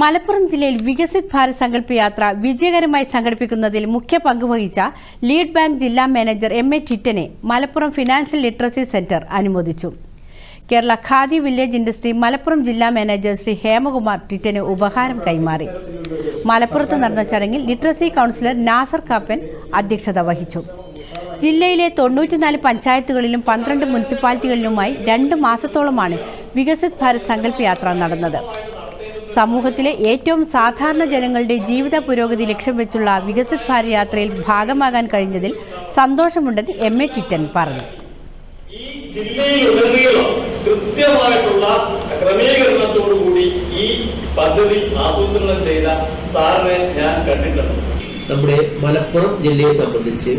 മലപ്പുറം ജില്ലയിൽ വികസിത് ഭാരത് സങ്കല്പ യാത്ര വിജയകരമായി സംഘടിപ്പിക്കുന്നതിൽ മുഖ്യ പങ്കുവഹിച്ച ലീഡ് ബാങ്ക് ജില്ലാ മാനേജർ എം എ ടിറ്റനെ മലപ്പുറം ഫിനാൻഷ്യൽ ലിറ്ററസി സെന്റർ അനുമോദിച്ചു. കേരള ഖാദി വില്ലേജ് ഇൻഡസ്ട്രി മലപ്പുറം ജില്ലാ മാനേജർ ശ്രീ ഹേമകുമാർ ടിറ്റന് ഉപഹാരം കൈമാറി. മലപ്പുറത്ത് നടന്ന ചടങ്ങിൽ ലിറ്ററസി കൗൺസിലർ നാസർ കാപ്പൻ അധ്യക്ഷത വഹിച്ചു. ജില്ലയിലെ തൊണ്ണൂറ്റിനാല് പഞ്ചായത്തുകളിലും പന്ത്രണ്ട് മുനിസിപ്പാലിറ്റികളിലുമായി രണ്ട് മാസത്തോളമാണ് വികസിത് ഭാരത് സങ്കല്പ യാത്ര നടന്നത്. സമൂഹത്തിലെ ഏറ്റവും സാധാരണ ജനങ്ങളുടെ ജീവിത പുരോഗതി ലക്ഷ്യം വെച്ചുള്ള വികസിത് ഭാരത് യാത്രയിൽ ഭാഗമാകാൻ കഴിഞ്ഞതിൽ സന്തോഷമുണ്ടെന്ന് എം എ ടിറ്റൻ പറഞ്ഞു. ഈ ജില്ലയിലുടനീളം കൃത്യമായിട്ടുള്ള ക്രമീകരണത്തോടുകൂടി ഈ പദ്ധതി ആസൂത്രണം ചെയ്ത സാറിനെ ഞാൻ കണ്ടിട്ടുണ്ട്. നമ്മുടെ മലപ്പുറം ജില്ലയെ സംബന്ധിച്ച്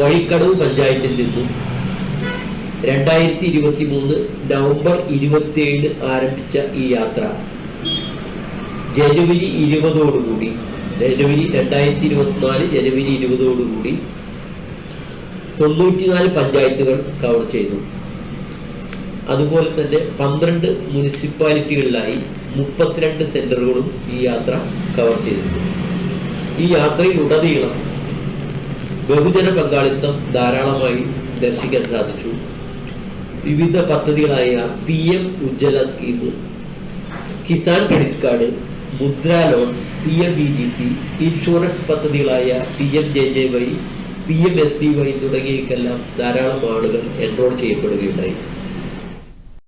വഴിക്കടവ് പഞ്ചായത്തിൽ നിന്നും രണ്ടായിരത്തി ഇരുപത്തി മൂന്ന് നവംബർ ഇരുപത്തിയേഴ് ആരംഭിച്ച ഈ യാത്ര ജനുവരി ഇരുപതോടുകൂടി ജനുവരി രണ്ടായിരത്തി ഇരുപത്തിനാല് ജനുവരി ഇരുപതോടുകൂടി തൊണ്ണൂറ്റിനാല് പഞ്ചായത്തുകൾ കവർ ചെയ്തു. അതുപോലെ തന്നെ പന്ത്രണ്ട് മുനിസിപ്പാലിറ്റികളിലായി മുപ്പത്തിരണ്ട് സെന്ററുകളും ഈ യാത്ര കവർ ചെയ്തിട്ടുണ്ട്. ഈ യാത്രയിലുടനീളം ബഹുജന പങ്കാളിത്തം ധാരാളമായി ദർശിക്കാൻ സാധിച്ചു. വിവിധ പദ്ധതികളായ P M Ujjwala scheme Kisan credit card Mudra loan P M B G P insurance പദ്ധതികളായ P M J J Y P M S B Y തുടങ്ങിയവയ്ക്കെല്ലാം ധാരാളം ആളുകൾ എൻറോൾ ചെയ്യപ്പെടുകയുണ്ടായി.